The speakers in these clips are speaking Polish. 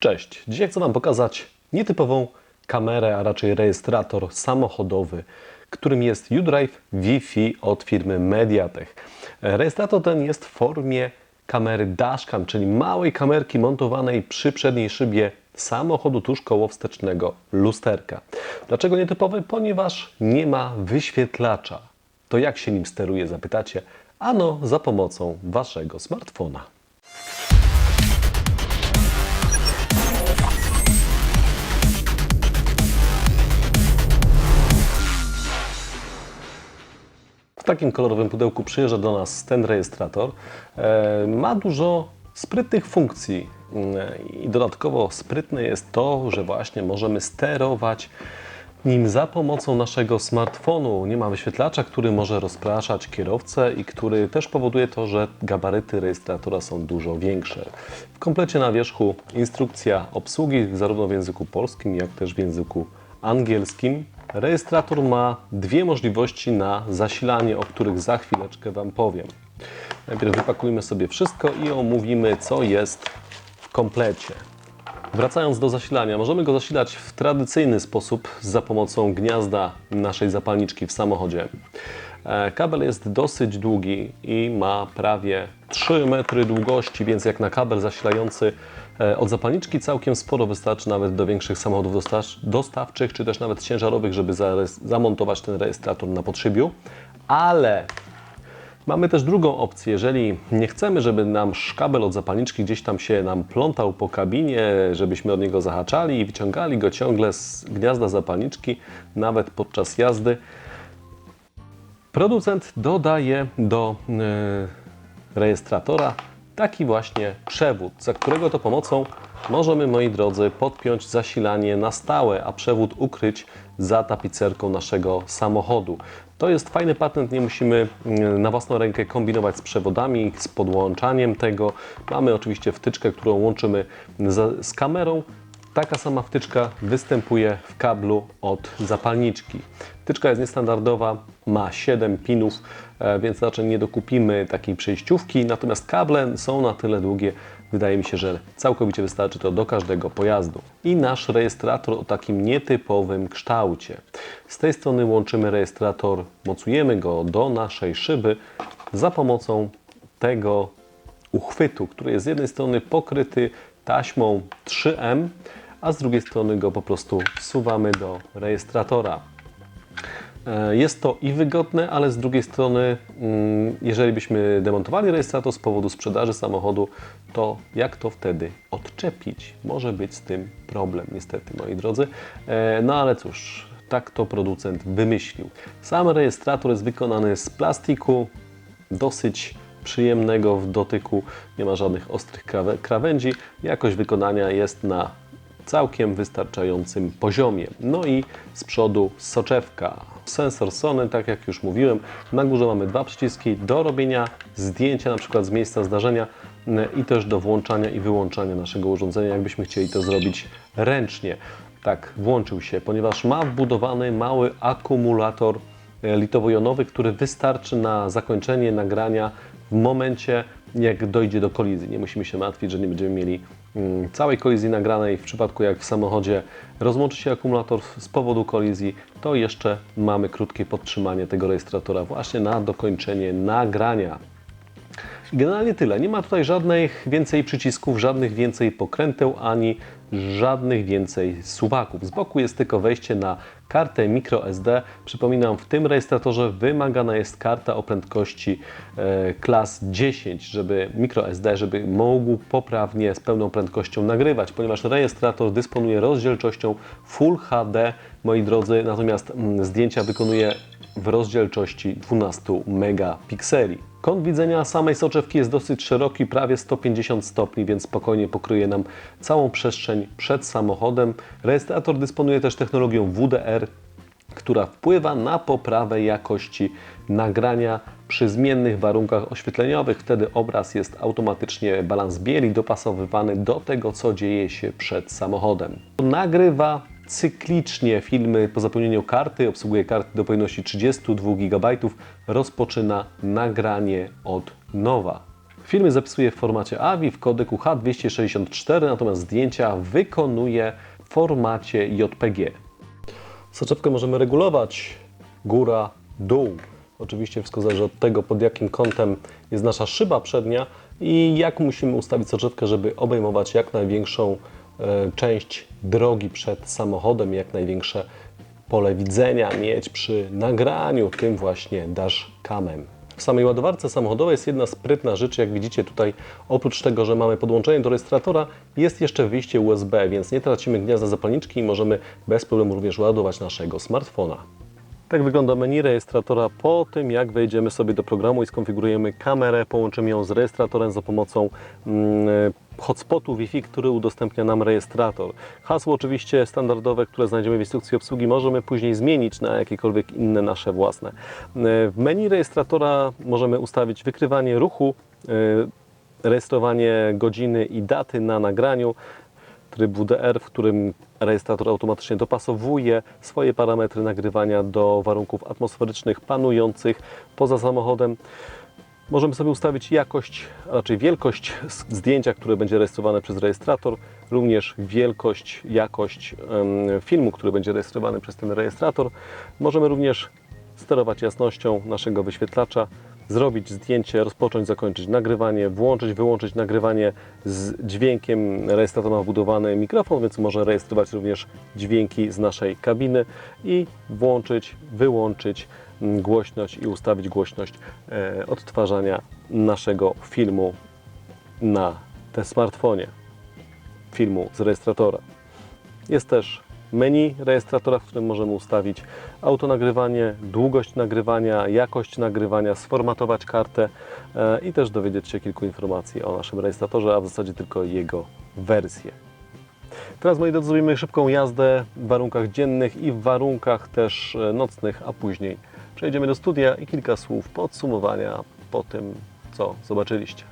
Cześć, dzisiaj chcę Wam pokazać nietypową kamerę, a raczej rejestrator samochodowy, którym jest U-Drive Wi-Fi od firmy Mediatek. Rejestrator ten jest w formie kamery dashcam, czyli małej kamerki montowanej przy przedniej szybie samochodu tuż koło wstecznego lusterka. Dlaczego nietypowy? Ponieważ nie ma wyświetlacza. To jak się nim steruje, zapytacie? Ano za pomocą Waszego smartfona. Takim kolorowym pudełku przyjeżdża do nas ten rejestrator. E, Ma dużo sprytnych funkcji e, i dodatkowo sprytne jest to, że właśnie możemy sterować nim za pomocą naszego smartfonu. Nie ma wyświetlacza, który może rozpraszać kierowcę i który też powoduje to, że gabaryty rejestratora są dużo większe. W komplecie na wierzchu instrukcja obsługi zarówno w języku polskim, jak też w języku angielskim. Rejestrator ma dwie możliwości na zasilanie, o których za chwileczkę Wam powiem. Najpierw wypakujmy sobie wszystko i omówimy, co jest w komplecie. Wracając do zasilania, możemy go zasilać w tradycyjny sposób za pomocą gniazda naszej zapalniczki w samochodzie. E, Kabel jest dosyć długi i ma prawie 3 metry długości, więc jak na kabel zasilający od zapalniczki całkiem sporo wystarczy nawet do większych samochodów dosta- dostawczych, czy też nawet ciężarowych, żeby zamontować ten rejestrator na podszybiu. Ale Mamy też drugą opcję, jeżeli nie chcemy, żeby nam szkabel od zapalniczki gdzieś tam się nam plątał po kabinie, żebyśmy od niego zahaczali i wyciągali go ciągle z gniazda zapalniczki, nawet podczas jazdy. Producent dodaje do e, rejestratora taki właśnie przewód, za którego to pomocą możemy, moi drodzy, podpiąć zasilanie na stałe, a przewód ukryć za tapicerką naszego samochodu. To jest fajny patent, nie musimy mm, na własną rękę kombinować z przewodami, z podłączaniem tego. Mamy oczywiście wtyczkę, którą łączymy z, kamerą. Taka sama wtyczka występuje w kablu od zapalniczki. Wtyczka jest niestandardowa, ma 7 pinów, e, więc raczej nie dokupimy takiej przejściówki, natomiast kable są na tyle długie, wydaje mi się, że całkowicie wystarczy to do każdego pojazdu. I nasz rejestrator o takim nietypowym kształcie. Z tej strony łączymy rejestrator, mocujemy go do naszej szyby za pomocą tego uchwytu, który jest z jednej strony pokryty taśmą 3M, a z drugiej strony go po prostu wsuwamy do rejestratora. E, Jest to i wygodne, ale z drugiej strony, mm, jeżeli byśmy demontowali rejestrator z powodu sprzedaży samochodu, to jak to wtedy odczepić? Może być z tym problem, niestety, moi drodzy. E, No ale cóż, tak to producent wymyślił. Sam rejestrator jest wykonany z plastiku, dosyć przyjemnego w dotyku, nie ma żadnych ostrych krawędzi. Jakość wykonania jest na całkiem wystarczającym poziomie. No i z przodu soczewka. Sensor Sony, tak jak już mówiłem, na górze mamy dwa przyciski do robienia zdjęcia, na przykład z miejsca zdarzenia i też do włączania i wyłączania naszego urządzenia, jakbyśmy chcieli to zrobić ręcznie. Tak, włączył się, ponieważ ma wbudowany mały akumulator litowo-jonowy, który wystarczy na zakończenie nagrania w momencie, jak dojdzie do kolizji. Nie musimy się martwić, że nie będziemy mieli całej kolizji nagranej. W przypadku jak w samochodzie rozłączy się akumulator z powodu kolizji, to jeszcze mamy krótkie podtrzymanie tego rejestratora właśnie na dokończenie nagrania. Generalnie tyle. Nie ma tutaj żadnych więcej przycisków, żadnych więcej pokręteł, ani żadnych więcej suwaków. Z boku jest tylko wejście na kartę microSD. Przypominam, w tym rejestratorze wymagana jest karta o prędkości e, klas 10, żeby microSD, żeby mógł poprawnie z pełną prędkością nagrywać, ponieważ rejestrator dysponuje rozdzielczością Full HD, moi drodzy, natomiast mm, zdjęcia wykonuje w rozdzielczości 12 megapikseli. Kąt widzenia samej soczewki jest dosyć szeroki, prawie 150 stopni, więc spokojnie pokryje nam całą przestrzeń przed samochodem. Rejestrator dysponuje też technologią WDR, która wpływa na poprawę jakości nagrania przy zmiennych warunkach oświetleniowych. Wtedy obraz jest automatycznie balans bieli dopasowywany do tego, co dzieje się przed samochodem. Nagrywa cyklicznie filmy po zapełnieniu karty, obsługuje karty do pojemności 32 GB, rozpoczyna nagranie od nowa. Filmy zapisuje w formacie AVI w kodeku H264, natomiast zdjęcia wykonuje w formacie JPG. Soczewkę możemy regulować góra, dół. Oczywiście wszystko zależy od tego, pod jakim kątem jest nasza szyba przednia i jak musimy ustawić soczewkę, żeby obejmować jak największą część drogi przed samochodem, jak największe pole widzenia mieć przy nagraniu tym właśnie dashcamem. W samej ładowarce samochodowej jest jedna sprytna rzecz, jak widzicie tutaj, oprócz tego, że mamy podłączenie do rejestratora, jest jeszcze wyjście USB, więc nie tracimy gniazda zapalniczki i możemy bez problemu również ładować naszego smartfona. Tak wygląda menu rejestratora po tym, jak wejdziemy sobie do programu i skonfigurujemy kamerę, połączymy ją z rejestratorem za pomocą mm, hotspotu Wi-Fi, który udostępnia nam rejestrator. Hasło oczywiście standardowe, które znajdziemy w instrukcji obsługi, możemy później zmienić na jakiekolwiek inne nasze własne. W menu rejestratora możemy ustawić wykrywanie ruchu, y, rejestrowanie godziny i daty na nagraniu, tryb WDR, w którym rejestrator automatycznie dopasowuje swoje parametry nagrywania do warunków atmosferycznych panujących poza samochodem. Możemy sobie ustawić jakość, a raczej wielkość zdjęcia, które będzie rejestrowane przez rejestrator, również wielkość, jakość filmu, który będzie rejestrowany przez ten rejestrator. Możemy również sterować jasnością naszego wyświetlacza, zrobić zdjęcie, rozpocząć, zakończyć nagrywanie, włączyć, wyłączyć nagrywanie z dźwiękiem. Rejestrator ma wbudowany mikrofon, więc może rejestrować również dźwięki z naszej kabiny i włączyć, wyłączyć głośność i ustawić głośność e, odtwarzania naszego filmu na te smartfonie, filmu z rejestratora. Jest też menu rejestratora, w którym możemy ustawić autonagrywanie, długość nagrywania, jakość nagrywania, sformatować kartę e, i też dowiedzieć się kilku informacji o naszym rejestratorze, a w zasadzie tylko jego wersję. Teraz moi drodzy zrobimy szybką jazdę w warunkach dziennych i w warunkach też e, nocnych, a później przejdziemy do studia i kilka słów podsumowania po tym, co zobaczyliście.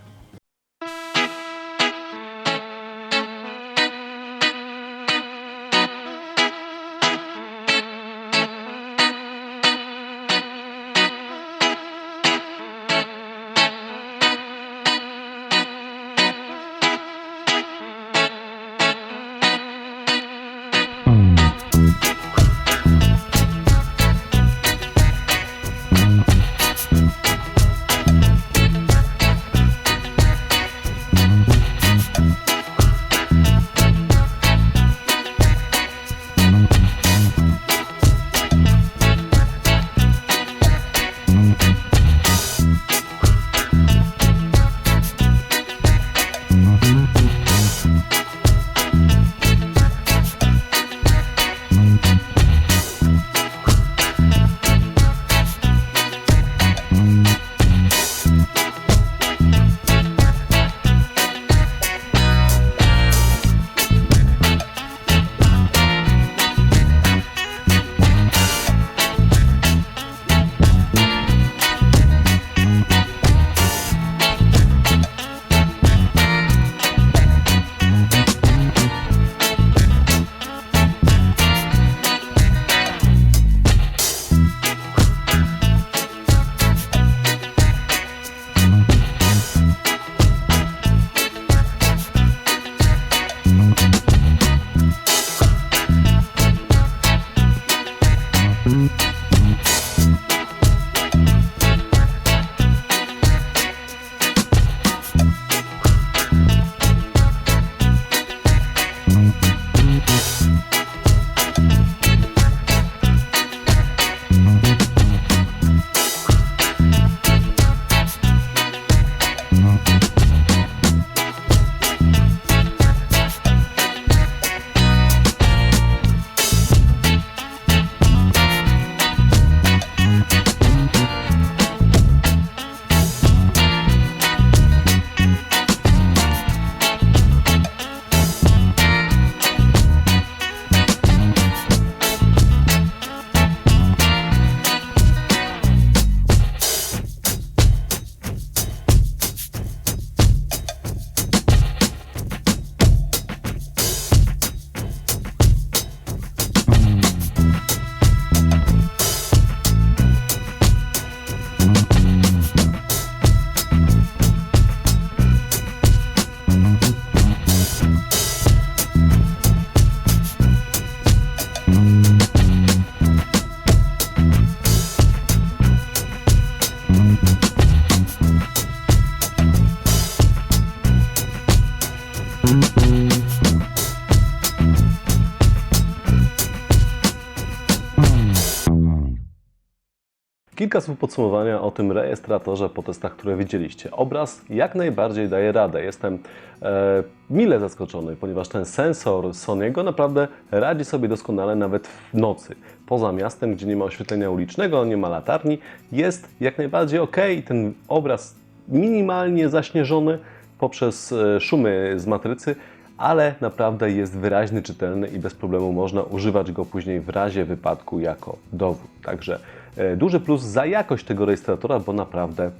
Kilka słów podsumowania o tym rejestratorze po testach, które widzieliście. Obraz jak najbardziej daje radę. Jestem e, mile zaskoczony, ponieważ ten sensor Sony'ego naprawdę radzi sobie doskonale nawet w nocy. Poza miastem, gdzie nie ma oświetlenia ulicznego, nie ma latarni, jest jak najbardziej ok. Ten obraz minimalnie zaśnieżony poprzez e, szumy z matrycy, ale naprawdę jest wyraźny, czytelny i bez problemu można używać go później w razie wypadku jako dowód. Także e, duży plus za jakość tego rejestratora, bo naprawdę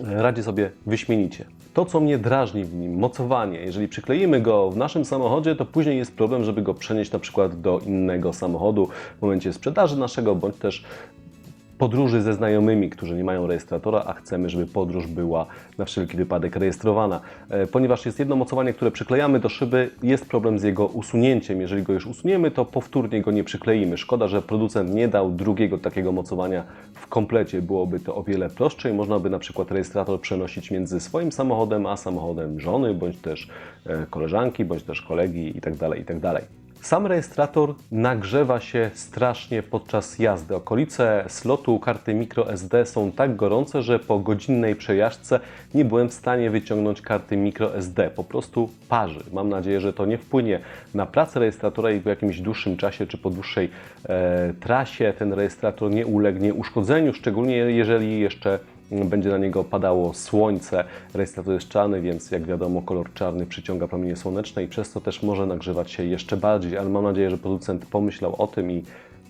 e, radzi sobie wyśmienicie. To, co mnie drażni w nim, mocowanie. Jeżeli przykleimy go w naszym samochodzie, to później jest problem, żeby go przenieść na przykład do innego samochodu w momencie sprzedaży naszego, bądź też podróży ze znajomymi, którzy nie mają rejestratora, a chcemy, żeby podróż była na wszelki wypadek rejestrowana. E, Ponieważ jest jedno mocowanie, które przyklejamy do szyby, jest problem z jego usunięciem. Jeżeli go już usuniemy, to powtórnie go nie przykleimy. Szkoda, że producent nie dał drugiego takiego mocowania w komplecie. Byłoby to o wiele prostsze i można by na przykład rejestrator przenosić między swoim samochodem, a samochodem żony, bądź też e, koleżanki, bądź też kolegi itd. itd. Sam rejestrator nagrzewa się strasznie podczas jazdy. Okolice slotu karty microSD są tak gorące, że po godzinnej przejażdżce nie byłem w stanie wyciągnąć karty microSD. Po prostu parzy. Mam nadzieję, że to nie wpłynie na pracę rejestratora i po jakimś dłuższym czasie czy po dłuższej e, trasie ten rejestrator nie ulegnie uszkodzeniu, szczególnie jeżeli jeszcze będzie na niego padało słońce. Rejestrator jest czarny, więc jak wiadomo, kolor czarny przyciąga promienie słoneczne i przez to też może nagrzewać się jeszcze bardziej, ale mam nadzieję, że producent pomyślał o tym i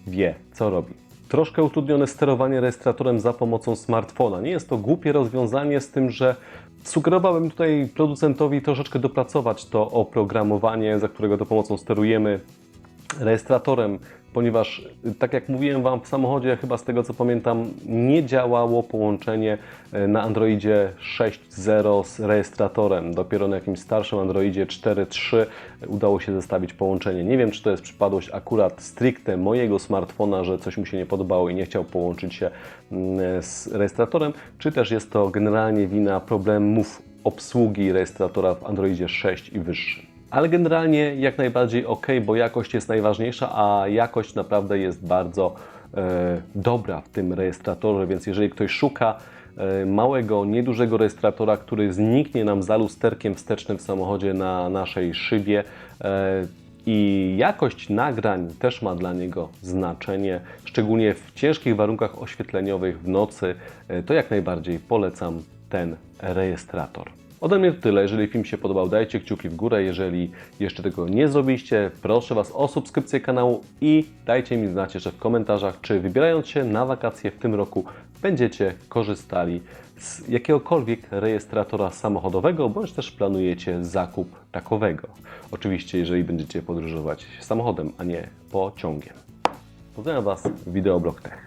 wie, co robi. Troszkę utrudnione sterowanie rejestratorem za pomocą smartfona. Nie jest to głupie rozwiązanie, z tym, że sugerowałem tutaj producentowi troszeczkę dopracować to oprogramowanie, za którego to pomocą sterujemy rejestratorem, ponieważ tak jak mówiłem Wam w samochodzie, chyba z tego co pamiętam, nie działało połączenie e, na Androidzie 6.0 z rejestratorem. Dopiero na jakimś starszym Androidzie 4.3 udało się zestawić połączenie. Nie wiem, czy to jest przypadłość akurat stricte mojego smartfona, że coś mu się nie podobało i nie chciał połączyć się mm, z rejestratorem, czy też jest to generalnie wina problemów obsługi rejestratora w Androidzie 6 i wyższym. Ale generalnie jak najbardziej ok, bo jakość jest najważniejsza, a jakość naprawdę jest bardzo e, dobra w tym rejestratorze, więc jeżeli ktoś szuka e, małego, niedużego rejestratora, który zniknie nam za lusterkiem wstecznym w samochodzie na naszej szybie e, i jakość nagrań też ma dla niego znaczenie, szczególnie w ciężkich warunkach oświetleniowych w nocy, e, to jak najbardziej polecam ten rejestrator. Ode mnie to tyle. Jeżeli film się podobał, dajcie kciuki w górę. Jeżeli jeszcze tego nie zrobiliście, proszę Was o subskrypcję kanału i dajcie mi znać jeszcze w komentarzach, czy wybierając się na wakacje w tym roku będziecie korzystali z jakiegokolwiek rejestratora samochodowego, bądź też planujecie zakup takowego. Oczywiście, jeżeli będziecie podróżować samochodem, a nie pociągiem. Pozdrawiam Was, Wideoblog Tech.